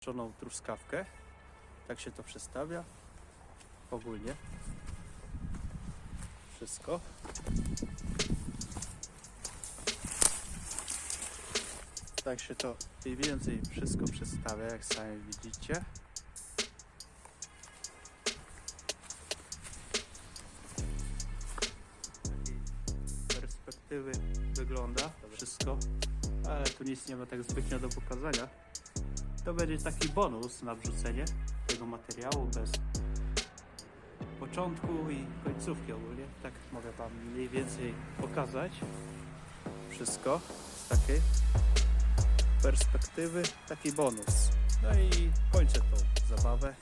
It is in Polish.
Czoną truskawkę. Tak się to przestawia. Ogólnie. Wszystko. Tak się to mniej więcej wszystko przestawia, jak sami widzicie. takiej perspektywy wygląda wszystko, ale tu nic nie ma tak zbytnio do pokazania. To będzie taki bonus na wrzucenie tego materiału bez początku i końcówki ogólnie. Tak mogę Wam mniej więcej pokazać wszystko z takiej perspektywy, taki bonus. No i kończę tą zabawę.